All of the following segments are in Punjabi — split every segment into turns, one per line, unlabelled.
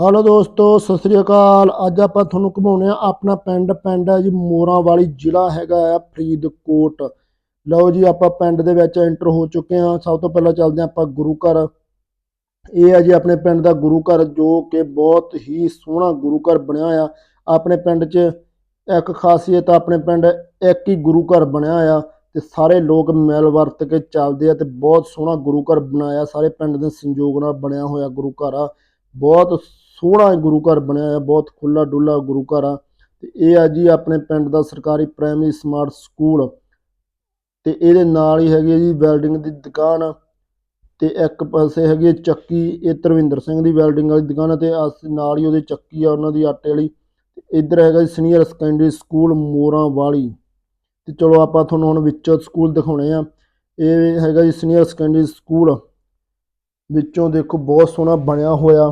ਹੈਲੋ ਦੋਸਤੋ, ਸਤਿ ਸ੍ਰੀ ਅਕਾਲ। ਅੱਜ ਆਪਾਂ ਤੁਹਾਨੂੰ ਘੁਮਾਉਣੇ ਆ ਆਪਣਾ ਪਿੰਡ। ਪਿੰਡ ਹੈ ਜੀ ਮੋਰਾਂ ਵਾਲੀ ਜ਼ਿਲ੍ਹਾ ਹੈਗਾ ਆ ਫਰੀਦਕੋਟ। ਲਓ ਜੀ, ਆਪਾਂ ਪਿੰਡ ਦੇ ਵਿੱਚ ਐਂਟਰ ਹੋ ਚੁੱਕੇ ਹਾਂ। ਸਭ ਤੋਂ ਪਹਿਲਾਂ ਚੱਲਦੇ ਹਾਂ ਆਪਾਂ ਗੁਰੂ ਘਰ। ਇਹ ਹੈ ਜੀ ਆਪਣੇ ਪਿੰਡ ਦਾ ਗੁਰੂ ਘਰ, ਜੋ ਕਿ ਬਹੁਤ ਹੀ ਸੋਹਣਾ ਗੁਰੂ ਘਰ ਬਣਿਆ ਹੋਇਆ। ਆਪਣੇ ਪਿੰਡ 'ਚ ਇੱਕ ਖਾਸੀਅਤ, ਆਪਣੇ ਪਿੰਡ ਇੱਕ ਹੀ ਗੁਰੂ ਘਰ ਬਣਿਆ ਹੋਇਆ ਤੇ ਸਾਰੇ ਲੋਕ ਮਿਲ ਵਰਤ ਕੇ ਚੱਲਦੇ ਆ ਤੇ ਬਹੁਤ ਸੋਹਣਾ ਗੁਰੂ ਘਰ ਬਣਾਇਆ। ਸਾਰੇ ਪਿੰਡ ਦੇ ਸੰਯੋਗ ਨਾਲ ਬਣਿਆ ਹੋਇਆ ਗੁਰੂ ਘਰ ਆ। ਬਹੁਤ ਸੋਹਣਾ ਗੁਰੂ ਘਰ ਬਣਿਆ ਹੋਇਆ, ਬਹੁਤ ਖੁੱਲਾ ਡੁੱਲਾ ਗੁਰੂ ਘਰ ਆ। ਤੇ ਇਹ ਆ ਜੀ ਆਪਣੇ ਪਿੰਡ ਦਾ ਸਰਕਾਰੀ ਪ੍ਰਾਇਮਰੀ ਸਮਾਰਟ ਸਕੂਲ ਤੇ ਇਹਦੇ ਨਾਲ ਹੀ ਹੈਗੀ ਹੈ ਜੀ ਵੈਲਡਿੰਗ ਦੀ ਦੁਕਾਨ। ਤੇ ਇੱਕ ਪਾਸੇ ਹੈਗੀ ਹੈ ਚੱਕੀ, ਇਹ ਧਰਮਿੰਦਰ ਸਿੰਘ ਦੀ ਵੈਲਡਿੰਗ ਵਾਲੀ ਦੁਕਾਨ ਆ ਤੇ ਆਸ ਨਾਲ ਹੀ ਉਹਦੀ ਚੱਕੀ ਆ, ਉਹਨਾਂ ਦੀ ਆਟੇ ਵਾਲੀ। ਤੇ ਇੱਧਰ ਹੈਗਾ ਜੀ ਸੀਨੀਅਰ ਸੈਕੰਡਰੀ ਸਕੂਲ ਮੋਰਾਂ ਵਾਲੀ ਤੇ ਚਲੋ ਆਪਾਂ ਤੁਹਾਨੂੰ ਹੁਣ ਵਿੱਚੋਂ ਸਕੂਲ ਦਿਖਾਉਣੇ ਆ। ਇਹ ਹੈਗਾ ਜੀ ਸੀਨੀਅਰ ਸੈਕੰਡਰੀ ਸਕੂਲ ਵਿੱਚੋਂ ਦੇਖੋ ਬਹੁਤ ਸੋਹਣਾ ਬਣਿਆ ਹੋਇਆ।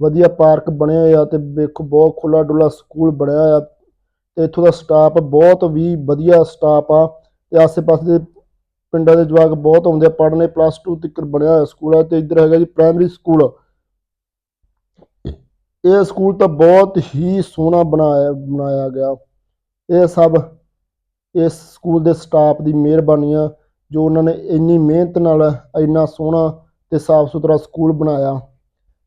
ਵਧੀਆ ਪਾਰਕ ਬਣਿਆ ਹੋਇਆ ਆ ਤੇ ਵੇਖੋ ਬਹੁਤ ਖੁੱਲਾ ਡੁੱਲਾ ਸਕੂਲ ਬਣਿਆ ਹੋਇਆ ਤੇ ਇੱਥੋਂ ਦਾ ਸਟਾਫ ਬਹੁਤ ਵੀ ਵਧੀਆ ਸਟਾਫ ਆ ਤੇ ਆਸੇ-ਪਾਸੇ ਦੇ ਪਿੰਡਾਂ ਦੇ ਜਵਾਕ ਬਹੁਤ ਆਉਂਦੇ ਆ, ਪੜ੍ਹਨੇ ਪਲੱਸ 2 ਤੱਕ ਬਣਿਆ ਹੋਇਆ ਸਕੂਲ ਆ ਤੇ ਇੱਧਰ ਹੈਗਾ ਜੀ ਪ੍ਰਾਇਮਰੀ ਸਕੂਲ ਇਹ ਸਕੂਲ ਤਾਂ ਬਹੁਤ ਹੀ ਸੋਹਣਾ ਬਣਾਇਆ ਬਣਾਇਆ ਗਿਆ। ਇਹ ਸਭ ਇਸ ਸਕੂਲ ਦੇ ਸਟਾਫ ਦੀ ਮਿਹਰਬਾਨੀ ਆ, ਜੋ ਉਹਨਾਂ ਨੇ ਇੰਨੀ ਮਿਹਨਤ ਨਾਲ ਇੰਨਾ ਸੋਹਣਾ ਤੇ ਸਾਫ਼ ਸੁਥਰਾ ਸਕੂਲ ਬਣਾਇਆ।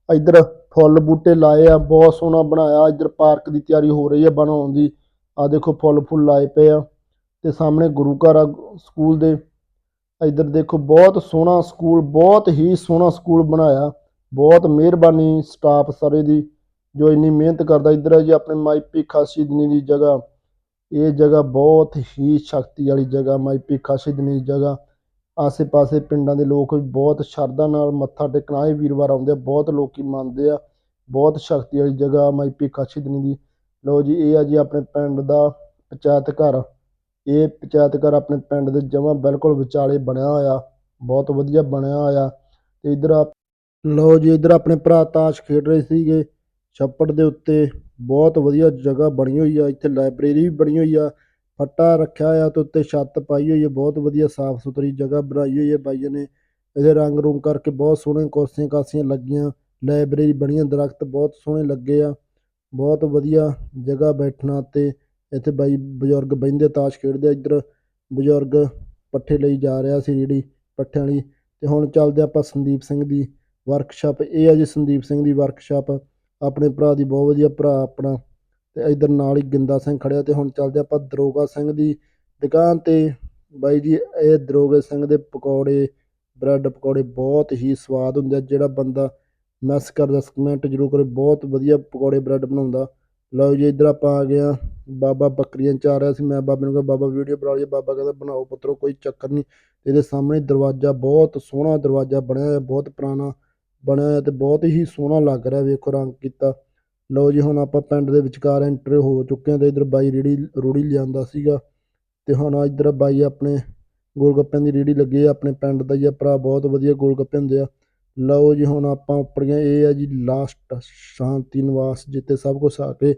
ਇੱਧਰ ਫੁੱਲ ਬੂਟੇ ਲਾਏ ਆ, ਬਹੁਤ ਸੋਹਣਾ ਬਣਾਇਆ, ਇੱਧਰ ਪਾਰਕ ਦੀ ਤਿਆਰੀ ਹੋ ਰਹੀ ਆ ਬਣਾਉਣ ਦੀ। ਆ ਦੇਖੋ ਫੁੱਲ ਫੁੱਲ ਲਾਏ ਪਏ ਆ ਤੇ ਸਾਹਮਣੇ ਗੁਰੂ ਘਰ ਆ ਸਕੂਲ ਦੇ। ਇੱਧਰ ਦੇਖੋ ਬਹੁਤ ਸੋਹਣਾ ਸਕੂਲ, ਬਹੁਤ ਹੀ ਸੋਹਣਾ ਸਕੂਲ ਬਣਾਇਆ। ਬਹੁਤ ਮਿਹਰਬਾਨੀ ਸਟਾਫ ਸਾਰੇ ਦੀ ਜੋ ਇੰਨੀ ਮਿਹਨਤ ਕਰਦਾ। ਇੱਧਰ ਆ ਜੀ ਆਪਣੇ ਮਾਈ ਭੀਖਾ ਸ਼ਹੀਦਨੀ ਦੀ ਜਗ੍ਹਾ। ਇਹ ਜਗ੍ਹਾ ਬਹੁਤ ਹੀ ਸ਼ਕਤੀ ਵਾਲੀ ਜਗ੍ਹਾ, ਮਾਈ ਭੀਖਾ ਸ਼ਹੀਦਨੀ ਦੀ ਜਗ੍ਹਾ। ਆਸੇ-ਪਾਸੇ ਪਿੰਡਾਂ ਦੇ ਲੋਕ ਵੀ ਬਹੁਤ ਸ਼ਰਧਾ ਨਾਲ ਮੱਥਾ ਟੇਕਣ ਆਏ। ਵੀਰਵਾਰ ਆਉਂਦੇ ਆ, ਬਹੁਤ ਲੋਕੀ ਮੰਨਦੇ ਆ। ਬਹੁਤ ਸ਼ਕਤੀ ਵਾਲੀ ਜਗ੍ਹਾ ਮਾਈ ਭੀਖਾ ਸ਼ਹੀਦਨੀ ਦੀ। ਲਓ ਜੀ, ਇਹ ਆ ਜੀ ਆਪਣੇ ਪਿੰਡ ਦਾ ਪੰਚਾਇਤ ਘਰ। ਇਹ ਪੰਚਾਇਤ ਘਰ ਆਪਣੇ ਪਿੰਡ ਦੇ ਜਮਾਂ ਬਿਲਕੁਲ ਵਿਚਾਲੇ ਬਣਿਆ ਹੋਇਆ। ਬਹੁਤ ਵਧੀਆ ਬਣਿਆ ਹੋਇਆ। ਤੇ ਇਧਰ ਲਓ ਜੀ, ਇਧਰ ਆਪਣੇ ਭਰਾ ਤਾਸ਼ ਖੇਡ ਰਹੇ ਸੀਗੇ। ਛੱਪੜ ਦੇ ਉੱਤੇ ਬਹੁਤ ਵਧੀਆ ਜਗ੍ਹਾ ਬਣੀ ਹੋਈ ਆ। ਇੱਥੇ ਲਾਇਬ੍ਰੇਰੀ ਵੀ ਬਣੀ ਹੋਈ ਆ। ਫੱਟਾ ਰੱਖਿਆ ਹੋਇਆ ਤੇ ਉੱਤੇ ਛੱਤ ਪਾਈ ਹੋਈ ਹੈ, ਬਹੁਤ ਵਧੀਆ ਸਾਫ਼ ਸੁਥਰੀ ਜਗ੍ਹਾ ਬਣਾਈ ਹੋਈ ਹੈ ਬਾਈਆਂ ਨੇ। ਇਹਦੇ ਰੰਗ ਰੂੰਗ ਕਰਕੇ ਬਹੁਤ ਸੋਹਣੇ ਕੁਰਸੀਆਂ ਕਾਸੀਆਂ ਲੱਗੀਆਂ, ਲਾਇਬ੍ਰੇਰੀ ਬਣੀਆਂ ਦਰਖਤ ਬਹੁਤ ਸੋਹਣੇ ਲੱਗੇ ਆ, ਬਹੁਤ ਵਧੀਆ ਜਗ੍ਹਾ ਬੈਠਣਾ ਤੇ ਇੱਥੇ ਬਾਈ ਬਜ਼ੁਰਗ ਬਹਿੰਦੇ ਤਾਸ਼ ਖੇਡਦੇ ਇੱਧਰ ਬਜ਼ੁਰਗ ਪੱਠੇ ਲਈ ਜਾ ਰਿਹਾ ਸੀ ਜਿਹੜੀ ਪੱਠਿਆਂ ਲਈ ਤੇ ਹੁਣ ਚੱਲਦੇ ਆਪਾਂ ਸੰਦੀਪ ਸਿੰਘ ਦੀ ਵਰਕਸ਼ਾਪ ਇਹ ਆ ਜੀ ਸੰਦੀਪ ਸਿੰਘ ਦੀ ਵਰਕਸ਼ਾਪ ਆਪਣੇ ਭਰਾ ਦੀ ਬਹੁਤ ਵਧੀਆ ਭਰਾ ਆਪਣਾ ਤੇ ਇਧਰ ਨਾਲ ਹੀ ਗਿੰਦਾ ਸਿੰਘ ਖੜਿਆ ਤੇ ਹੁਣ ਚੱਲਦੇ ਆਪਾਂ ਦਰੋਗਾ ਸਿੰਘ ਦੀ ਦੁਕਾਨ ਤੇ। ਬਾਈ ਜੀ, ਇਹ ਦਰੋਗੇ ਸਿੰਘ ਦੇ ਪਕੌੜੇ, ਬ੍ਰੈਡ ਪਕੌੜੇ ਬਹੁਤ ਹੀ ਸਵਾਦ ਹੁੰਦੇ ਆ, ਜਿਹੜਾ ਬੰਦਾ ਮੈਸ ਕਰਦਾ ਕਮੈਂਟ ਜ਼ਰੂਰ ਕਰੇ, ਬਹੁਤ ਵਧੀਆ ਪਕੌੜੇ, ਬ੍ਰੈਡ ਬਣਾਉਂਦਾ। ਲਓ ਜੀ, ਇੱਧਰ ਆਪਾਂ ਆ ਗਏ ਆ, ਬਾਬਾ ਬੱਕਰੀਆਂ ਚਾਰ ਰਿਹਾ ਸੀ, ਮੈਂ ਬਾਬੇ ਨੂੰ ਕਿਹਾ, ਬਾਬਾ, ਵੀਡੀਓ ਬਣਾ ਲਈ ਬਾਬਾ ਕਹਿੰਦਾ, ਬਣਾਓ ਪੁੱਤਰੋ, ਕੋਈ ਚੱਕਰ ਨਹੀਂ। ਇਹਦੇ ਸਾਹਮਣੇ ਦਰਵਾਜ਼ਾ, ਬਹੁਤ ਸੋਹਣਾ ਦਰਵਾਜ਼ਾ ਬਣਿਆ ਹੋਇਆ, ਬਹੁਤ ਪੁਰਾਣਾ ਬਣਿਆ ਹੋਇਆ ਤੇ ਬਹੁਤ ਹੀ ਸੋਹਣਾ ਲੱਗ ਰਿਹਾ, ਵੇਖੋ ਰੰਗ ਕੀਤਾ। ਲਓ ਜੀ, ਹੁਣ ਆਪਾਂ ਪਿੰਡ ਦੇ ਵਿਚਕਾਰ ਐਂਟਰ ਹੋ ਚੁੱਕੇ ਹਾਂ ਤੇ ਇਧਰ ਬਾਈ ਰੇੜੀ, ਰੂੜੀ ਲਿਆਂਦਾ ਸੀਗਾ ਤੇ ਹੁਣ ਇਧਰ ਬਾਈ ਆਪਣੇ ਗੋਲਗੱਪਿਆਂ ਦੀ ਰੇੜੀ ਲੱਗੀ ਆ, ਆਪਣੇ ਪਿੰਡ ਦਾ ਹੀ ਆ, ਭਰਾ ਬਹੁਤ ਵਧੀਆ ਗੋਲਗੱਪੇ ਹੁੰਦੇ ਆ। ਲਓ ਜੀ, ਹੁਣ ਆਪਾਂ ਉੱਪਰੀਆਂ ਇਹ ਆ ਜੀ ਲਾਸਟ ਸ਼ਾਂਤੀ ਨਿਵਾਸ, ਜਿੱਥੇ ਸਭ ਕੁਝ ਆ ਕੇ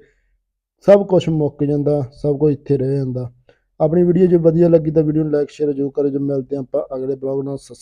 ਸਭ ਕੁਝ ਮੁੱਕ ਜਾਂਦਾ, ਸਭ ਕੁਝ ਇੱਥੇ ਰਹਿ ਜਾਂਦਾ। ਆਪਣੀ ਵੀਡੀਓ ਜੇ ਵਧੀਆ ਲੱਗੀ ਤਾਂ ਵੀਡੀਓ ਨੂੰ ਲਾਈਕ ਸ਼ੇਅਰ ਜ਼ਰੂਰ ਕਰਿਓ। ਜੇ ਮਿਲਦੇ ਹਾਂ ਆਪਾਂ ਅਗਲੇ ਬਲੌਗ ਨਾਲ, ਸਤਿ ਸ਼੍ਰੀ